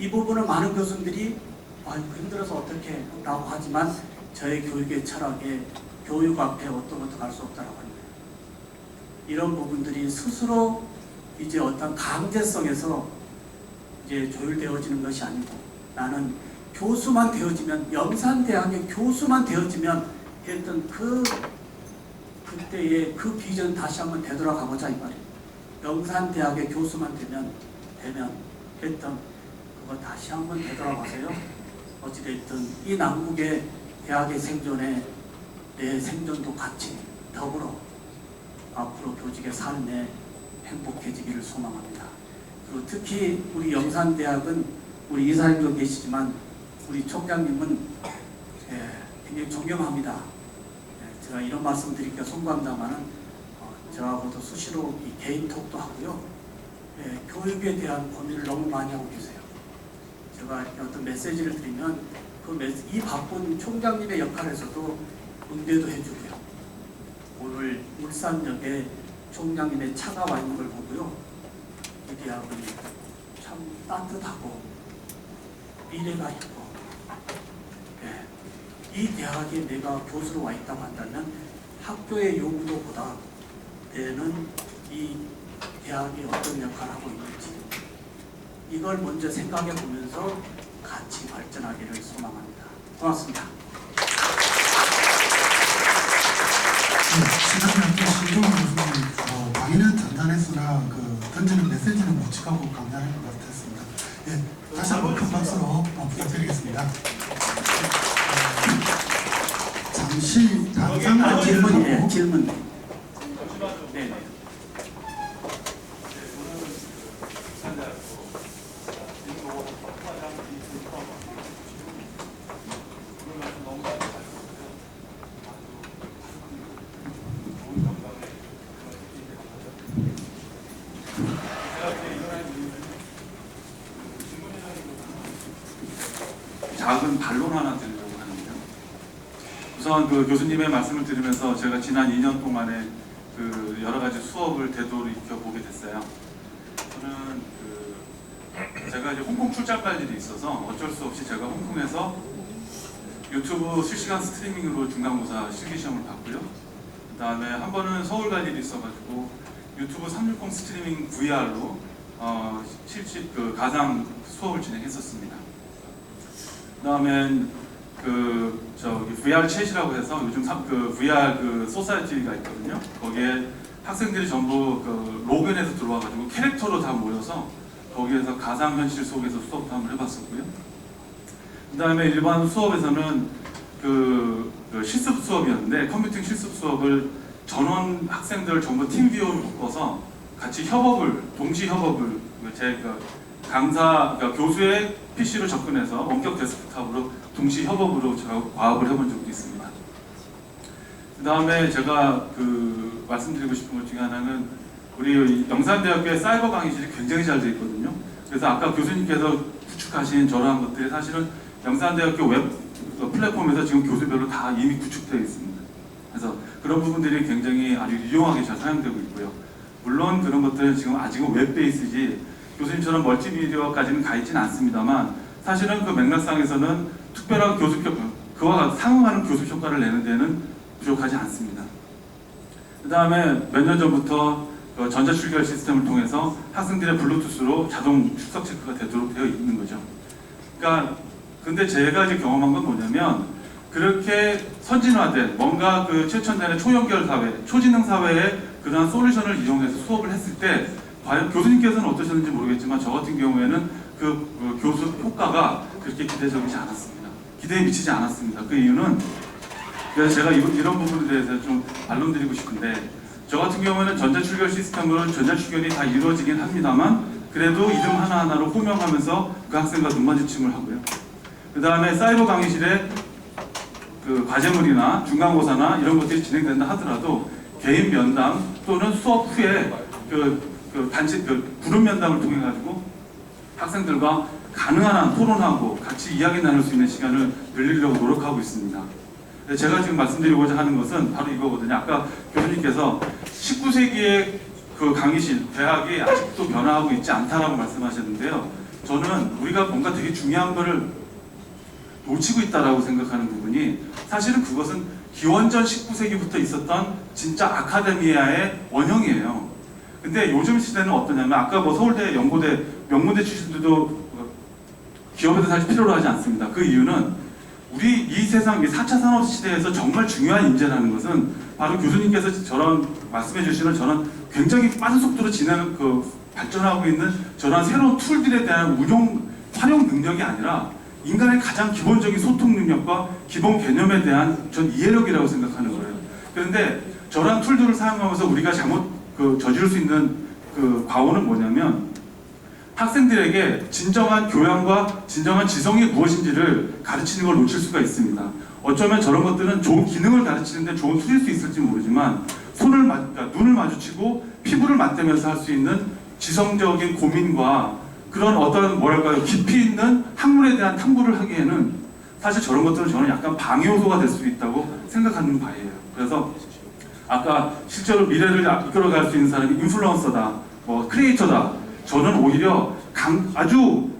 이 부분을 많은 교수들이 아, 힘들어서 어떻게 라고 하지만 저의 교육의 철학에 교육 앞에 어떤 것도 갈 수 없다라고 합니다. 이런 부분들이 스스로 이제 어떤 강제성에서 이제 조율되어지는 것이 아니고 나는 교수만 되어지면 영산대학의 교수만 되어지면 했던 그 그때의 그 비전 다시 한번 되돌아가보자 이 말이에요. 영산대학의 교수만 되면 되면 했던 그거 다시 한번 되돌아보세요. 어찌됐든 이 남북의 대학의 생존에 내 생존도 같이 더불어 앞으로 교직의 삶에 행복해지기를 소망합니다. 그리고 특히 우리 영산대학은 우리 이사님도 계시지만 우리 총장님은 예, 굉장히 존경합니다. 예, 제가 이런 말씀 드리기가 송구합니다만은 어, 저하고도 수시로 이 개인 톡도 하고요. 예, 교육에 대한 고민을 너무 많이 하고 계세요. 제가 어떤 메시지를 드리면 그 메시, 이 바쁜 총장님의 역할에서도 응대도 해주고요. 오늘 울산역에 총장님의 차가 와 있는 걸 보고요. 이 대학은 참 따뜻하고 미래가 있고 예, 이 대학에 내가 교수로 와 있다고 한다면 학교의 요구도보다 내는 이 대학이 어떤 역할을 하고 있는지 이걸 먼저 생각해 보면서 같이 발전하기를 소망합니다. 고맙습니다. 네, 어, 강의는 단단했으나 그 던지는 메시지는 묵직하고 강렬한 것 같았습니다. 예, 다시 한번 큰 박수로 어, 부탁드리겠습니다. 어, 잠시 당장 아, 질문, 예, 질문이고 질문. 네, 네. 작은 반론 하나 드리려고 하는데요. 우선 그 교수님의 말씀을 들으면서 제가 지난 2년 동안에 그 여러 가지 수업을 되돌이켜 보게 됐어요. 저는 그 제가 이제 홍콩 출장 갈 일이 있어서 어쩔 수 없이 제가 홍콩에서 유튜브 실시간 스트리밍으로 중간고사 실기 시험을 봤고요. 그 다음에 한 번은 서울 갈 일이 있어가지고 유튜브 360 스트리밍 VR로 어, 실시 그 가상 수업을 진행했었습니다. 그다음엔 그 저기 VR 챗이라고 해서 요즘 사- 그 VR 그 소사이티가 있거든요. 거기에 학생들이 전부 그 로그인해서 들어와가지고 캐릭터로 다 모여서 거기에서 가상 현실 속에서 수업도 한번 해봤었고요. 그 다음에 일반 수업에서는 그, 그 실습 수업이었는데 컴퓨팅 실습 수업을 전원 학생들 전부 팀뷰어로 묶어서 같이 협업을 동시 협업을 제가 강사 그러니까 교수의 PC로 접근해서 원격 데스크탑으로 동시 협업으로 제가 과업을 해본 적도 있습니다. 그 다음에 제가 그 말씀드리고 싶은 것 중에 하나는 우리 영산대학교의 사이버 강의실이 굉장히 잘 되어 있거든요. 그래서 아까 교수님께서 구축하신 저러한 것들이 사실은 영산대학교 웹 플랫폼에서 지금 교수별로 다 이미 구축되어 있습니다. 그래서 그런 부분들이 굉장히 아주 유용하게 잘 사용되고 있고요. 물론 그런 것들은 지금 아직은 웹 베이스지 교수님처럼 멀티 미디어까지는 가 있지는 않습니다만 사실은 그 맥락상에서는 특별한 교수 효 그와 상응하는 교수 효과를 내는 데는 부족하지 않습니다. 그 다음에 몇 년 전부터 그 전자 출결 시스템을 통해서 학생들의 블루투스로 자동 출석 체크가 되도록 되어 있는 거죠. 그러니까 근데 제가 이제 경험한 건 뭐냐면 그렇게 선진화된 뭔가 그 최첨단의 초연결 사회, 초지능 사회의 그러한 솔루션을 이용해서 수업을 했을 때 과연 교수님께서는 어떠셨는지 모르겠지만 저 같은 경우에는 그, 그 교수 효과가 그렇게 기대적이지 않았습니다. 기대에 미치지 않았습니다. 그 이유는 그래서 제가 이런, 이런 부분에 대해서 좀 반론드리고 싶은데 저 같은 경우에는 전자출결 시스템으로 전자출결이 다 이루어지긴 합니다만 그래도 이름 하나하나로 호명하면서 그 학생과 눈마주침을 하고요. 그 다음에 사이버 강의실에 그 과제물이나 중간고사나 이런 것들이 진행된다 하더라도 개인 면담 또는 수업 후에 그, 그 단체 그 구름 면담을 통해 가지고 학생들과 가능한 한 토론하고 같이 이야기 나눌 수 있는 시간을 늘리려고 노력하고 있습니다. 제가 지금 말씀드리고자 하는 것은 바로 이거거든요. 아까 교수님께서 19세기의 그 강의실, 대학이 아직도 변화하고 있지 않다라고 말씀하셨는데요. 저는 우리가 뭔가 되게 중요한 거를 놓치고 있다라고 생각하는 부분이 사실은 그것은 기원전 19세기부터 있었던 진짜 아카데미아의 원형이에요. 근데 요즘 시대는 어떠냐면 아까 뭐 서울대, 연고대, 명문대 출신들도 기업에도 사실 필요로 하지 않습니다. 그 이유는 우리 이 세상 이 4차 산업 시대에서 정말 중요한 인재라는 것은 바로 교수님께서 저런 말씀해 주시는 저런 굉장히 빠른 속도로 진행 그 발전하고 있는 저런 새로운 툴들에 대한 운용 활용 능력이 아니라 인간의 가장 기본적인 소통 능력과 기본 개념에 대한 전 이해력이라고 생각하는 거예요. 그런데 저러한 툴들을 사용하면서 우리가 잘못 그 저지를 수 있는 그 과오는 뭐냐면 학생들에게 진정한 교양과 진정한 지성이 무엇인지를 가르치는 걸 놓칠 수가 있습니다. 어쩌면 저런 것들은 좋은 기능을 가르치는데 좋은 툴일 수 있을지 모르지만 손을 마, 그러니까 눈을 마주치고 피부를 맞대면서 할 수 있는 지성적인 고민과 그런 어떤 뭐랄까요 깊이 있는 학문에 대한 탐구를 하기에는 사실 저런 것들은 저는 약간 방해 요소가 될 수 있다고 생각하는 바예요. 그래서 아까 실제로 미래를 이끌어갈 수 있는 사람이 인플루언서다, 뭐 크리에이터다. 저는 오히려 강, 아주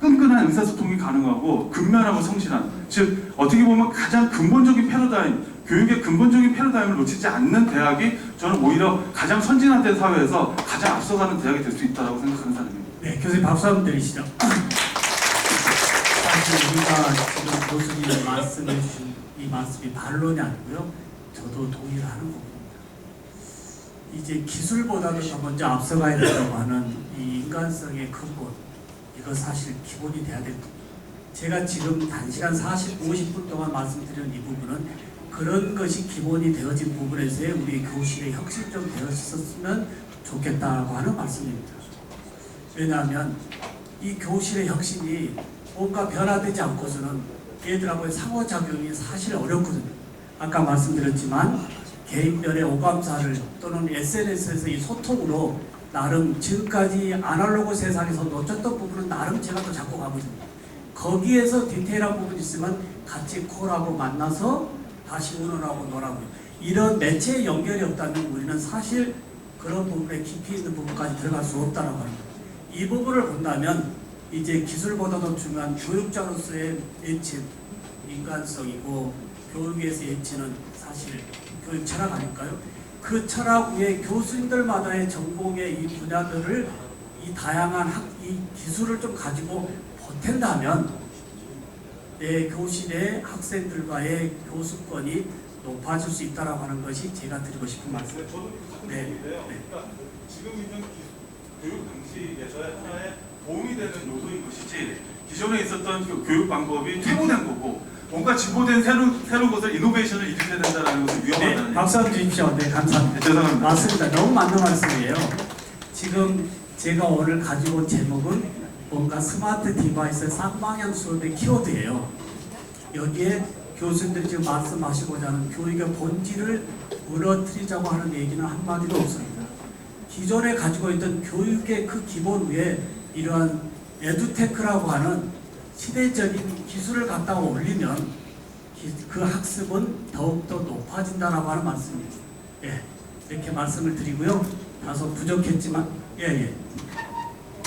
끈끈한 의사소통이 가능하고 근면하고 성실한 즉 어떻게 보면 가장 근본적인 패러다임 교육의 근본적인 패러다임을 놓치지 않는 대학이 저는 오히려 가장 선진화된 사회에서 가장 앞서가는 대학이 될 수 있다고 생각하는 사람입니다. 네, 교수님 박수 한번 드리시죠. 사실 우리가 지금 교수님이 말씀해 주신 이 말씀이 반론이 아니고요. 저도 동의를 하는 부분입니다. 이제 기술보다도 더 먼저 앞서가야 된다고 하는 이 인간성의 근본, 이거 사실 기본이 돼야 됩니다. 제가 지금 단시간 40, 50분 동안 말씀드리는 이 부분은 그런 것이 기본이 되어진 부분에서의 우리 교실의 혁신 좀 되었었으면 좋겠다고 하는 말씀입니다. 왜냐하면 이 교실의 혁신이 뭔가 변화되지 않고서는 얘들하고의 상호작용이 사실 어렵거든요. 아까 말씀드렸지만 개인별의 오감사를 또는 SNS에서 이 소통으로 나름 지금까지 아날로그 세상에서 놓쳤던 부분은 나름 제가 또 잡고 가거든요. 거기에서 디테일한 부분이 있으면 같이 콜하고 만나서 다시 의논하고 놀아고요. 이런 매체의 연결이 없다면 우리는 사실 그런 부분에 깊이 있는 부분까지 들어갈 수 없다는 겁니다. 이 부분을 본다면 이제 기술보다도 중요한 교육자로서의 예측, 인간성이고 교육에서의 예치는 사실 교육 철학 아닐까요? 그 철학 위에 교수님들마다의 전공의 이 분야들을 이 다양한 학, 이 기술을 좀 가지고 보탠다면 내 교실의 학생들과의 교수권이 높아질 수 있다라고 하는 것이 제가 드리고 싶은 말씀. 저도 네. 인데요. 네. 그러니까 지금 있는 기- 교육 방식에서의 하나의 도움이 되는 요소인 것이지 기존에 있었던 그 교육 방법이 퇴보된 거고 뭔가 진보된 새로 새로운 것을 이노베이션을 일으켜야 된다는 것은 위험하다는 네, 박수 한번 주십시오. 네, 감사합니다. 네, 죄송합니다. 맞습니다. 너무 맞는 말씀이에요. 지금 제가 오늘 가지고 온 제목은 뭔가 스마트 디바이스 쌍방향 수업의 키워드예요. 여기에 교수님들이 지금 말씀하시고자 하는 교육의 본질을 무너뜨리자고 하는 얘기는 한마디도 없습니다. 기존에 가지고 있던 교육의 그 기본 위에 이러한 에듀테크라고 하는 시대적인 기술을 갖다가 올리면 기- 그 학습은 더욱더 높아진다라고 하는 말씀입니다. 예, 이렇게 말씀을 드리고요. 다소 부족했지만 예, 예.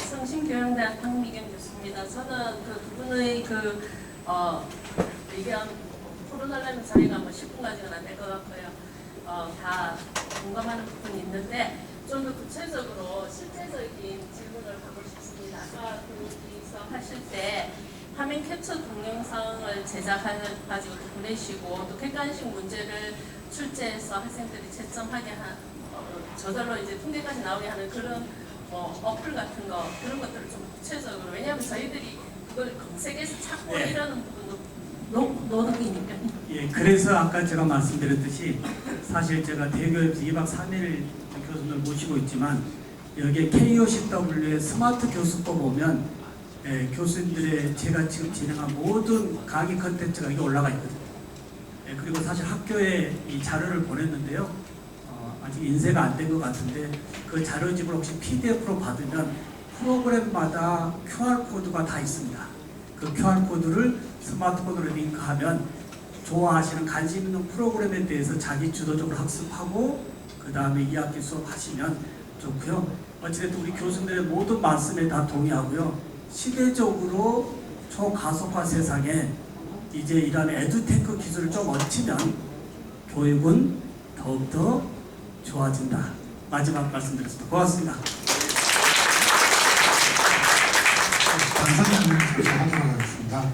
성신교양대학 박미경 교수입니다. 저는 그 두 분의 그 어, 의견 토론하려면 저희가 뭐 10분 가지고는 안 될 것 같고요. 어, 다 공감하는 부분이 있는데 좀 더 구체적으로 실제적인 질문을 하고 싶습니다. 아까 거기서 하실 때 영상을 제작해가지고 보내시고 또 객관식 문제를 출제해서 학생들이 채점하게 한 어, 저절로 이제 통계까지 나오게 하는 그런 뭐 어플 같은 거 그런 것들을 좀 구체적으로 왜냐하면 저희들이 그걸 검색해서 찾고 네. 이러는 부분도 노, 노동이니까 예, 그래서 아까 제가 말씀드렸듯이 사실 제가 대교에서 2박 3일 교수님을 모시고 있지만 여기에 KOCW의 스마트 교수법 보면 예, 교수님들의 제가 지금 진행한 모든 강의 컨텐츠가 여기 올라가 있거든요. 예, 그리고 사실 학교에 이 자료를 보냈는데요. 어, 아직 인쇄가 안 된 것 같은데 그 자료집을 혹시 PDF로 받으면 프로그램마다 QR코드가 다 있습니다. 그 QR코드를 스마트폰으로 링크하면 좋아하시는 관심 있는 프로그램에 대해서 자기 주도적으로 학습하고 그 다음에 2학기 수업하시면 좋고요. 어찌됐든 우리 교수님들의 모든 말씀에 다 동의하고요. 시대적으로 초가속화 세상에 이제 이런 에듀테크 기술을 좀 얹히면 교육은 더욱더 좋아진다. 마지막 말씀드렸습니다. 고맙습니다. 하도록 하겠습니다.